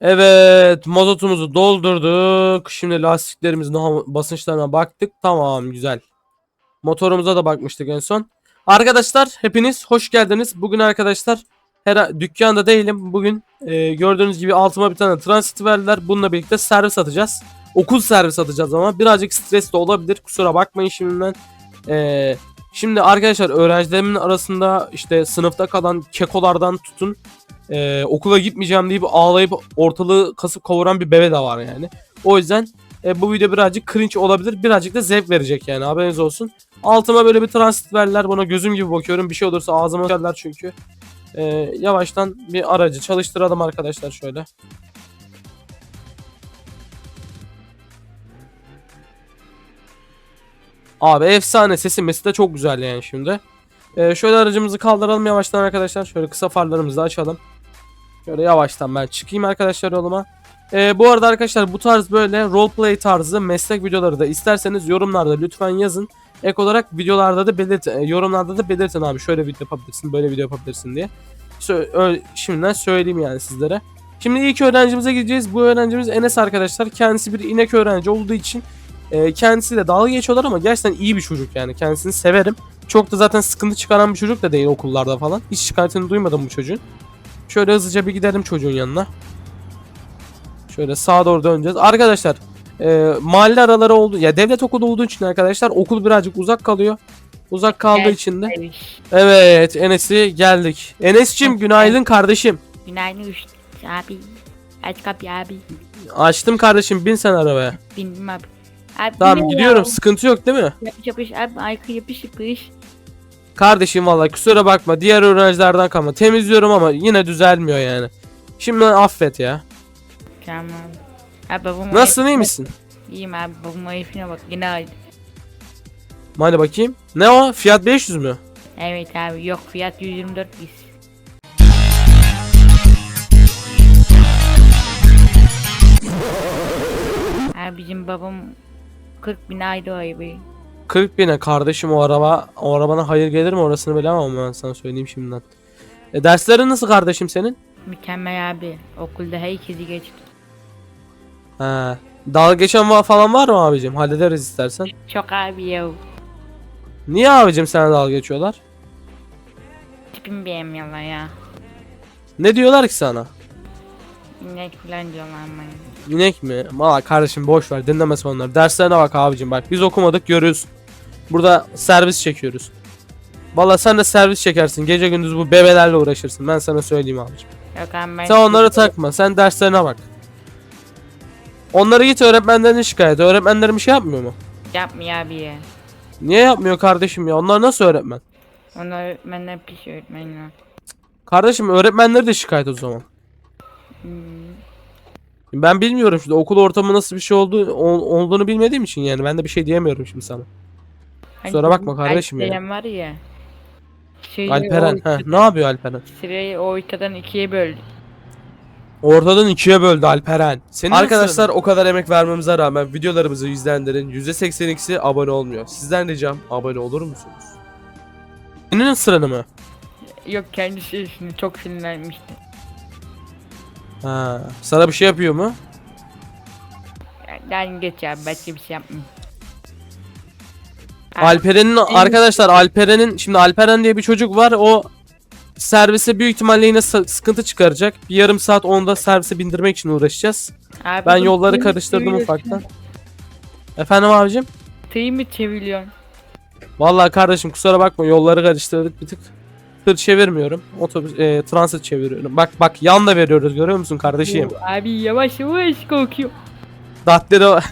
Evet mazotumuzu doldurduk. Şimdi lastiklerimizin basınçlarına baktık. Tamam güzel. Motorumuza da bakmıştık en son. Arkadaşlar hepiniz hoş geldiniz. Bugün arkadaşlar her dükkanda değilim. Bugün e, gördüğünüz gibi altıma bir tane transit verdiler. Bununla birlikte servis atacağız. Okul servis atacağız ama birazcık stres de olabilir. Kusura bakmayın şimdiden. E, şimdi arkadaşlar öğrencilerimin arasında işte sınıfta kalan kekolardan tutun e, okula gitmeyeceğim deyip ağlayıp ortalığı kasıp kavuran bir bebe de var yani. O yüzden e, bu video birazcık cringe olabilir. Birazcık da zevk verecek yani haberiniz olsun. Altıma böyle bir transit verdiler. Buna gözüm gibi bakıyorum. Bir şey olursa ağzıma gelirler çünkü. E, yavaştan bir aracı çalıştıralım arkadaşlar şöyle. Abi efsane sesi mesi de çok güzel yani şimdi. E, şöyle aracımızı kaldıralım yavaştan arkadaşlar. Şöyle kısa farlarımızı açalım. Şöyle yavaştan ben çıkayım arkadaşlar yoluma. Ee, bu arada arkadaşlar bu tarz böyle roleplay tarzı meslek videoları da isterseniz yorumlarda lütfen yazın. Ek olarak videolarda da belirtin, e, yorumlarda da belirtin abi şöyle video yapabilirsin, böyle video yapabilirsin diye. Sö- şimdiden söyleyeyim yani sizlere. Şimdi ilk öğrencimize gideceğiz. Bu öğrencimiz Enes arkadaşlar. Kendisi bir inek öğrenci olduğu için e, kendisiyle dalga geçiyorlar ama gerçekten iyi bir çocuk yani. Kendisini severim. Çok da zaten sıkıntı çıkaran bir çocuk da değil okullarda falan. Hiç şikayetini duymadım bu çocuğun. Şöyle hızlıca bir gidelim çocuğun yanına. Şöyle sağa doğru döneceğiz. Arkadaşlar e, mahalle araları oldu. Ya devlet okulu olduğu için arkadaşlar okul birazcık uzak kalıyor. Uzak kaldığı Evet. için de. Evet. Evet Enes'i geldik. Enes'cim günaydın kardeşim. Günaydın abi. Aç kapıyı abi. Açtım kardeşim bin sen arabaya. Bindim abi. Abi Tamam gidiyorum ya. sıkıntı yok değil mi? Yapış yapış abi aykı yapış yapış. Kardeşim vallahi kusura bakma diğer öğrencilerden kalma. Temizliyorum ama yine düzelmiyor yani. Şimdi affet ya. Tamam. Abi babam Nasılsın iyi misin? İyiyim abi babamın ayıfına bak yine aldı. Hadi bakayım. Ne o? Fiyat 500 mü? Evet abi yok fiyat 124 biz. Abi bizim babam 40 bin ayda o ayıbı. 40 bine kardeşim o araba o arabana hayır gelir mi orasını bilemem ama ben sana söyleyeyim şimdiden. E, derslerin nasıl kardeşim senin? Mükemmel abi. Okulda herkesi geçti. He. Dalga geçen va- falan var mı abicim? Hallederiz istersen. Çok abi ya. Niye abicim sana dalga geçiyorlar? Tipimi beğenmiyorlar ya. Ne diyorlar ki sana? İnek falan diyorlar ama. İnek mi? Valla kardeşim boş ver dinlemese onları. Derslerine bak abicim bak biz okumadık görüyorsun. Burada servis çekiyoruz. Valla sen de servis çekersin. Gece gündüz bu bebelerle uğraşırsın. Ben sana söyleyeyim abicim. Yok abi ben Sen onları takma. Sen derslerine bak. Onları git öğretmenlerine şikayet. et. Öğretmenlerin bir şey yapmıyor mu? Yapmıyor abi ya. Niye yapmıyor kardeşim ya? Onlar nasıl öğretmen? Onlar öğretmenler pis öğretmenler. Kardeşim öğretmenleri de şikayet o zaman. Hmm. Ben bilmiyorum şimdi okul ortamı nasıl bir şey oldu ol- olduğunu bilmediğim için yani ben de bir şey diyemiyorum şimdi sana. Kusura bakma kardeşim ya. Alperen var ya. Şeyi Alperen, he, ne yapıyor Alperen? Sırayı ortadan ikiye böldü. Ortadan ikiye böldü Alperen. Senin Arkadaşlar o kadar emek vermemize rağmen videolarımızı izleyenlerin %82'si abone olmuyor. Sizden ricam abone olur musunuz? Senin sıranı mı? Yok kendisi şimdi çok sinirlenmişti. Ha, sana bir şey yapıyor mu? Yani geç abi başka bir şey yapmıyor. Alperen'in arkadaşlar Alperen'in şimdi Alperen diye bir çocuk var o servise büyük ihtimalle yine sı- sıkıntı çıkaracak. Bir yarım saat onda servise bindirmek için uğraşacağız. Abi Ben yolları karıştırdım ufaktan. Efendim abicim? Tığ mı çeviriyorsun? Vallahi kardeşim kusura bakma yolları karıştırdık bir tık. Tır çevirmiyorum. Otobüs e, transit çeviriyorum. Bak bak yan da veriyoruz görüyor musun kardeşim? Oo, Abi yavaş yavaş korkuyor. Datteri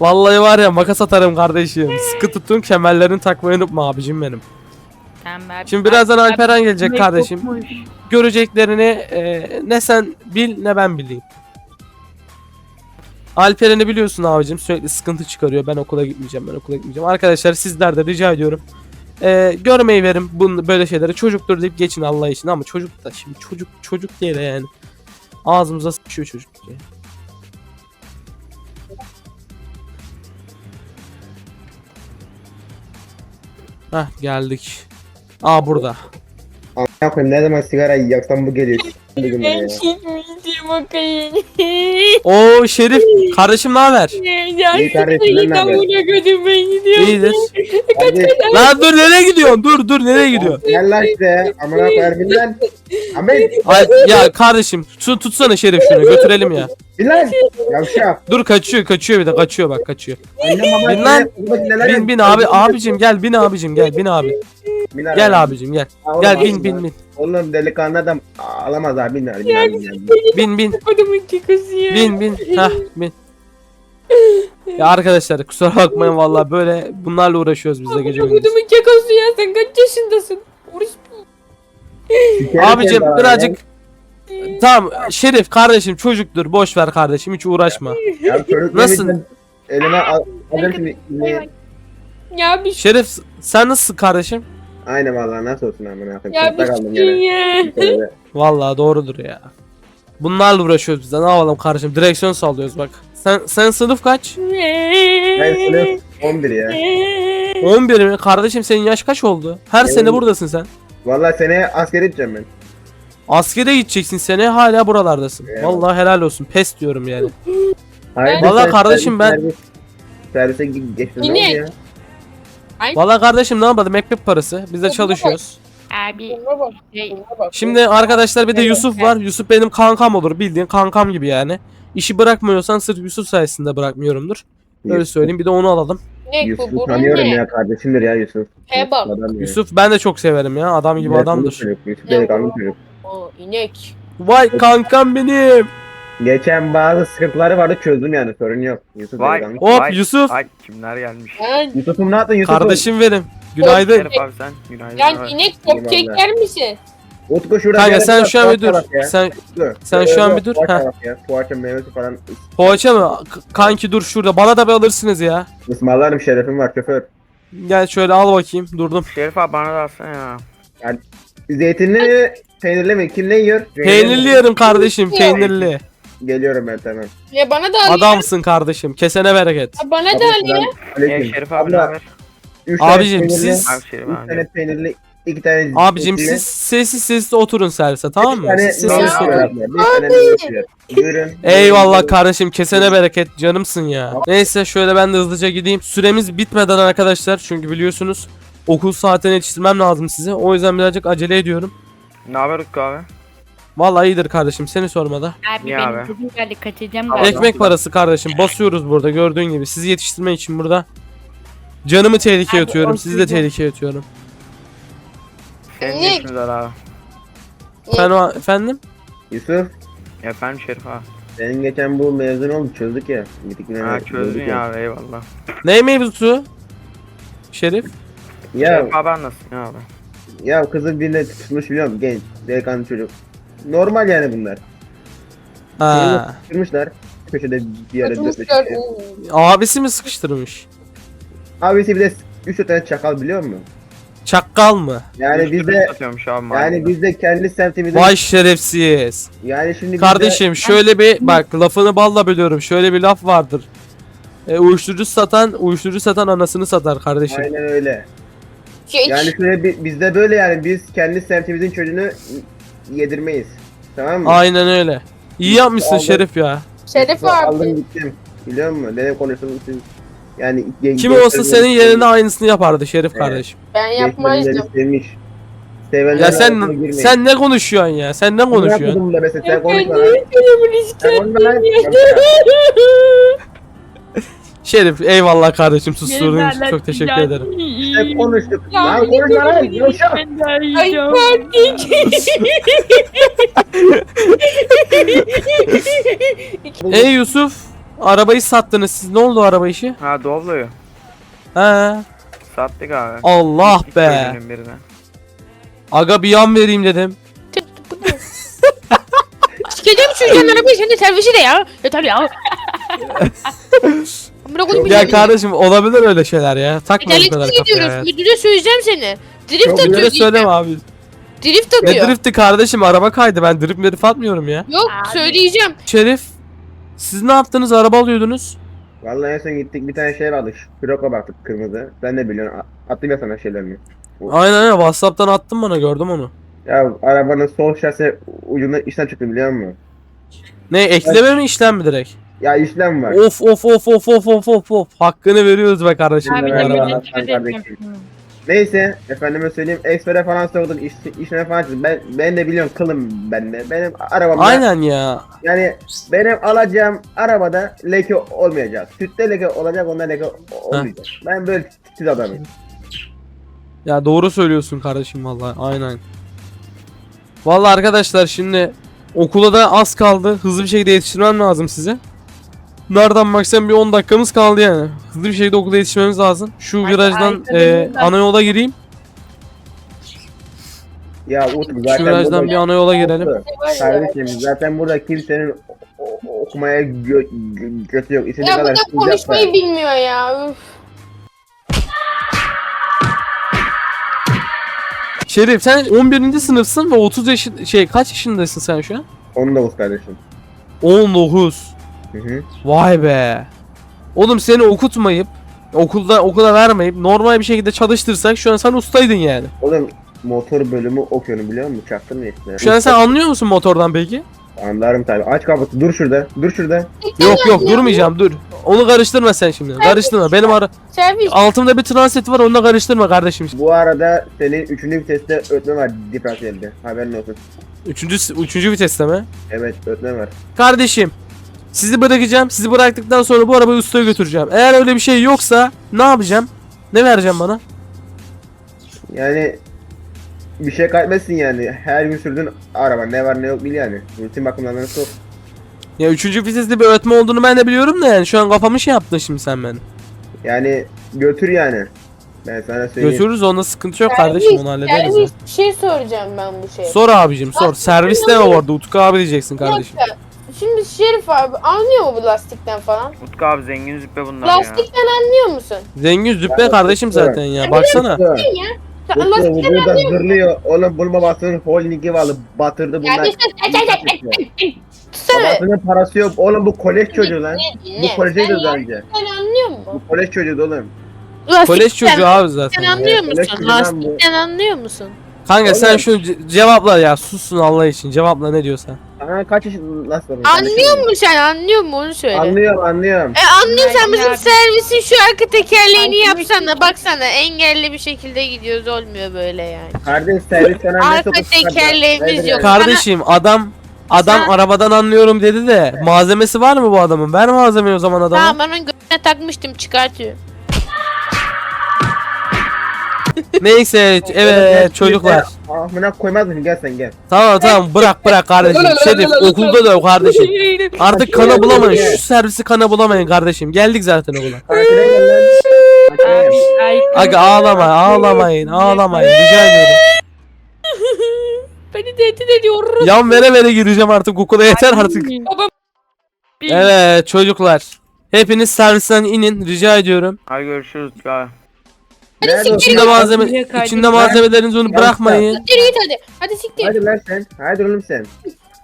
Vallahi var ya makas atarım kardeşim. Sıkı tutun kemerlerini takmayı unutma abicim benim. Abi. Şimdi birazdan Abi, Alperen gelecek kardeşim. kokmuş. Göreceklerini e, ne sen bil ne ben bileyim. Alperen'i biliyorsun abicim sürekli sıkıntı çıkarıyor. Ben okula gitmeyeceğim ben okula gitmeyeceğim. Arkadaşlar sizler de rica ediyorum. E, görmeyi verin bunu böyle şeyleri. Çocuktur deyip geçin Allah için ama çocuk da şimdi çocuk çocuk diye de yani. Ağzımıza sıçıyor çocuk diye. Hah geldik. Aa burada. Amına koyayım ne zaman sigara yaksam bu geliyor. Ben ya. çekmiştim o kayını. Oo Şerif kardeşim ne haber? İyi kardeşim, ben ne haber? ben gidiyorum. İyidir. Hadi Lan dur nereye gidiyorsun? Dur dur nereye gidiyorsun? gel lan işte. Amına koyar bin lan. Ahmet Ay, ya kardeşim şu tutsana Şerif şunu götürelim ya. bin lan. Yavşak. Dur kaçıyor kaçıyor bir de kaçıyor bak kaçıyor. Annem babam Bin lan. Bin bin abi abicim gel bin abicim gel bin abi. Bin arabaya. Gel abicim gel. Ha, oğlum, Gel bin bin bin. Oğlum delikanlı adam alamaz abi bin abi. Bin abi, bin abi. Bin. Kodumun kikosu ya. Bin bin. Hah bin. Ya arkadaşlar kusura bakmayın vallahi böyle bunlarla uğraşıyoruz biz de gece gündüz. Kodumun kekosu ya sen kaç yaşındasın? Sikerim Abicim seni birazcık Tamam Şerif kardeşim çocuktur boş ver kardeşim hiç uğraşma. Ya çocuk Nasıl? Elime al. Ya bir Şerif sen nasılsın kardeşim? Aynen vallahi nasıl olsun amına koyayım. ya bir kaldım gene. ya. Böyle. Vallahi doğrudur ya. Bunlarla uğraşıyoruz biz de ne yapalım kardeşim direksiyon sallıyoruz bak. Sen sen sınıf kaç? Ben sınıf 11 ya. 11 mi? Kardeşim senin yaş kaç oldu? Her sene buradasın sen. Vallahi seneye askere gideceğim ben. Askere gideceksin sene hala buralardasın. Evet. Vallahi helal olsun. Pes diyorum yani. Hayır, Vallahi kardeşim ben- servis- Servise gi- geçtin ne oldu ya? Vallahi kardeşim ne yapalım ekmek parası. Biz de çalışıyoruz. Abi şey, Şimdi arkadaşlar bir de Yusuf var. Yusuf benim kankam olur. Bildiğin kankam gibi yani. İşi bırakmıyorsan sırf Yusuf sayesinde bırakmıyorumdur. Öyle Yusuf- söyleyeyim. Bir de onu alalım. ne bu burun tanıyorum ne? ya kardeşimdir ya Yusuf. He bak. Adam ya. Yusuf ben de çok severim ya. Adam gibi adamdır. çocuk, Yusuf delikanlı çocuk. O inek. Vay kankam benim. Geçen bazı sıkıntıları vardı çözdüm yani sorun yok. Yusuf Vay. delikanlı. Hop Vay. Yusuf. Ay kimler gelmiş. Lan, Yusuf'um ne yaptın Yusuf'um? Kardeşim benim. Günaydın. Şerif abi sen. Günaydın lan abi. inek top çeker misin? Utku şurada Kanka sen şu an bir dur. ya. Sen sen şu an bir dur, poğaça ya. Poğaça meyvesi falan. poğaça mı? K- Kanki dur şurada. Bana da bir alırsınız ya. Ismarlarım şerefim var şoför. Gel şöyle al bakayım. Durdum. Şerif abi bana da alsana ya. Zeytinli mi? Peynirli mi? Kim ne yiyor? Peynirli yerim kardeşim. Peynirli. Geliyorum ben tamam. Ya bana da al ya. Adamsın kardeşim. Kesene bereket. Ya Bana da al ya. Şerif abi ne Abla, haber? üç tane Abicim, peynirli, siz- Abi Şerif üç abi. tane peynirli, iki tane Abicim zeytinli, siz sessiz sessiz oturun servise tamam bir mı? tane Siz nohut sessiz oturun. abla, Bir tane nohut yiyor. Buyurun. Eyvallah kardeşim kesene bereket canımsın ya. Neyse şöyle ben de hızlıca gideyim. Süremiz bitmeden arkadaşlar çünkü biliyorsunuz okul saatine yetiştirmem lazım size. O yüzden birazcık acele ediyorum. Ne haber Utku abi? Vallahi iyidir kardeşim seni sormadı. Abi Niye benim abi? çocuğum geldi kaçacağım Tamam. galiba. Ekmek parası kardeşim basıyoruz burada gördüğün gibi. Sizi yetiştirmek için burada. Canımı tehlikeye Abi, atıyorum. Sizi de tehlikeye atıyorum. Senin Ne? ne işiniz var abi? Ben o efendim? Yusuf, Efendim Şerif abi. senin geçen bu mezun oldu çözdük ya. Gittik yine Ha çözdün ya abi eyvallah. Ne mevzusu? Şerif? Ya, Şerif abi anlasın ya abi. ya kızı birine tutmuş biliyor musun? Genç, delikanlı çocuk. Normal yani bunlar. Ha. Tutmuşlar. Köşede bir yere dökmüş. Oo. Abisi mi sıkıştırmış? Abisi bir de 3 tane çakal biliyor musun? Çakkal mı? Yani bizde abi yani bizde kendi semtimizin Vay şerefsiz. yani şimdi bizde- Kardeşim şöyle bir bak lafını balla bölüyorum. Şöyle bir laf vardır. E, uyuşturucu satan uyuşturucu satan anasını satar kardeşim. aynen öyle. Şey, Yani şöyle bir, bizde böyle yani biz kendi semtimizin çocuğunu yedirmeyiz. Tamam mı? Aynen öyle. İyi yapmışsın Aldım. Şerif ya. Şerif Aldım abi. gittim. Biliyor musun? Dedim konuştum siz. Yani gen- Kim gençlerin- olsa senin yerine aynısını yapardı Şerif Evet. kardeşim. Ben yapmazdım. Sevmiş. Sevenlerin Ya arasına sen girmeyin. sen ne konuşuyorsun ya? Sen ne Ne konuşuyorsun? yapıyordun da mesela sen konuşma lan. Sen konuşma lan. Şerif eyvallah kardeşim susturduğun için çok teşekkür ederim. Sen konuştuk. Ya Lan bir de konuşma lan. böyle Yavşak. Ay kardeşim. Ey Yusuf arabayı sattınız siz ne oldu araba işi? Ha Doblo'yu. He. Sattık abi. Allah Gittik be. Aga bir yan vereyim dedim. Sikeceğim şu yan arabayı sen de servisi de ya. Yeter ya. Koydum Ya kardeşim olabilir öyle şeyler ya. Takma bu kadar kafaya ya. gidiyoruz. Müdüre söyleyeceğim seni. Drift Çok Öyle atıyor. söyleme abi. Drift Ne atıyor. drifti kardeşim araba kaydı ben drift merif atmıyorum ya. Yok söyleyeceğim. Şerif siz ne yaptınız araba alıyordunuz? Vallahi en son gittik bir tane şey aldık. Piroko baktık kırmızı. Sen de biliyorsun. a- Attım ya sana şeylerini. Aynen aynen Whatsapp'tan attın bana gördüm onu. Ya arabanın sol şase ucunda işten çıktı biliyor musun? Ne ekleme mi işlem mi direkt? Ya işlem var. Of of of of of of of of. Hakkını veriyoruz be kardeşim. Abi, ödeyeceğim. kardeşim. Neyse efendime söyleyeyim ekspere falan sorduk iş, işleme falan çıktı. Ben, ben de biliyorum kılım bende. Benim arabamda Aynen ya. yani benim alacağım arabada leke olmayacak. Sütte leke olacak onda leke olmayacak. Ben böyle titiz adamım. Ya doğru söylüyorsun kardeşim vallahi. Aynen. Vallahi arkadaşlar şimdi okula da az kaldı. Hızlı bir şekilde yetiştirmem lazım size. Nereden baksan bir 10 dakikamız kaldı yani. Hızlı bir şekilde okula yetişmemiz lazım. Şu Ay, virajdan ay, e, tabii. ana yola gireyim. Ya Utku Şu zaten virajdan burada- bir ana yola girelim. Kardeşim zaten burada kimsenin o- o- okumaya gö gö- götü yok. İstediği Ya bu kadar da sıcak konuşmayı var. bilmiyor ya. Üf. Şerif sen 11. sınıfsın ve 30 yaşın şey kaç yaşındasın sen şu an? 19 kardeşim. 19. Hı hı. Vay be. Oğlum seni okutmayıp okulda okula vermeyip normal bir şekilde çalıştırsak şu an sen ustaydın yani. Oğlum motor bölümü okuyorum biliyor musun? Çaktın mı işte? Şu an sen anlıyor musun motordan peki? Anlarım tabii. Aç kapısı. Dur şurada. Dur şurada. Yok yok durmayacağım dur. Onu karıştırma sen şimdi. Karıştırma. Benim ara Servis. altımda bir transit var onunla karıştırma kardeşim. Bu arada senin 3. viteste ötme var diferansiyelde. Haberin olsun. Üçüncü, üçüncü viteste mi? Evet ötme var. Kardeşim sizi bırakacağım. Sizi bıraktıktan sonra bu arabayı ustaya götüreceğim. Eğer öyle bir şey yoksa ne yapacağım? Ne vereceğim bana? Yani bir şey kaybetsin yani. Her gün sürdüğün araba ne var ne yok bil yani. Rutin bakımlarına sok. Ya üçüncü viteste bir ötme olduğunu ben de biliyorum da yani şu an kafamı şey yaptın şimdi sen beni. Yani götür yani. Ben sana söyleyeyim. Götürürüz onda sıkıntı yok kardeşim onu hallederiz. ya. Servis. Bir şey soracağım ben bu şeye. Sor abicim sor. Servis deme bu arada Utku abi diyeceksin Bir kardeşim. dakika. Şimdi Şerif abi anlıyor mu bu lastikten falan? Utku abi zengin züppe bunlar ya. Lastikten anlıyor musun? Zengin züppe kardeşim zaten ya baksana. Utku, Sen lastikten burada anlıyor musun? zırlıyor. Oğlum bunun babasının holdingi vardı. Batırdı bunlar. Ya işte Tutsana. Babasının parası yok. Oğlum bu kolej çocuğu lan. Ne? Bu kolejeydi Sen daha önce. Sen anlıyor musun? Bu kolej çocuğu oğlum. Kolej çocuğu abi zaten. Sen ya. anlıyor musun? kolej çocuğu lan bu. Lastikten anlıyor musun? Kanka sen Oğlum. ce- cevapla ya sussun Allah için cevapla ne diyorsan. Aha kaç yaşında nasıl Anlıyor musun sen? Anlıyor musun? Onu söyle. Anlıyorum anlıyorum. E anlıyorsan bizim Yardım- servisin şu arka tekerleğini yapsana. Baksana engelli bir şekilde gidiyoruz. Olmuyor böyle yani. Kardeş servis sana ne Arka tekerleğimiz yok. Kardeşim adam adam Sen- arabadan anlıyorum dedi de malzemesi var mı bu adamın? Ver malzemeyi o zaman adama. Tamam ben onun göğsüne takmıştım çıkartıyor. Neyse evet çocuklar. Amına koymaz mısın? Gel sen gel. Tamam tamam bırak bırak kardeşim. Şerif okulda da yok kardeşim. Artık kana bulamayın. Şu servisi kana bulamayın kardeşim. Geldik zaten okula. Tatile gel lan. Aga ağlama ağlamayın ağlamayın rica ediyorum. Beni tehdit ediyor. Yan vere vere gireceğim artık okula yeter artık. Babam. Evet çocuklar. Hepiniz servisten inin rica ediyorum. Hadi görüşürüz Utku abi. Nerede o? İçinde malzeme Buraya içinde malzemelerinizi onu bırakmayın. Siktir git hadi. Hadi siktir. Hadi lan sen. Hadi oğlum sen.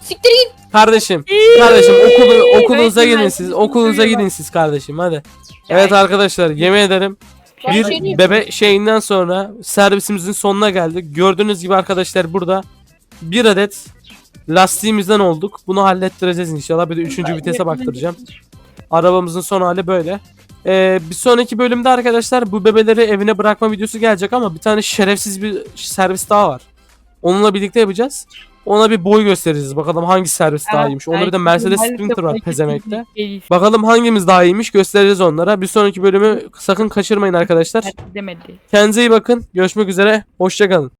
Siktir git. Kardeşim, kardeşim okulu okulunuza gidin siz. Okulunuza gidin siz kardeşim hadi. Evet arkadaşlar yemin ederim bir seni- bebe şeyinden sonra servisimizin sonuna geldik. Gördüğünüz gibi arkadaşlar burada bir adet lastiğimizden olduk. Bunu hallettireceğiz inşallah. Bir de üçüncü vitese baktıracağım. Arabamızın son hali böyle. Ee, bir sonraki bölümde arkadaşlar bu bebeleri evine bırakma videosu gelecek ama bir tane şerefsiz bir servis daha var. Onunla birlikte yapacağız. Ona bir boy göstereceğiz. Bakalım hangi servis daha iyiymiş. Onda bir de Mercedes Sprinter var pezemekte. Bakalım hangimiz daha iyiymiş göstereceğiz onlara. Bir sonraki bölümü sakın kaçırmayın arkadaşlar. Demedi. Kendinize iyi bakın. Görüşmek üzere. Hoşçakalın.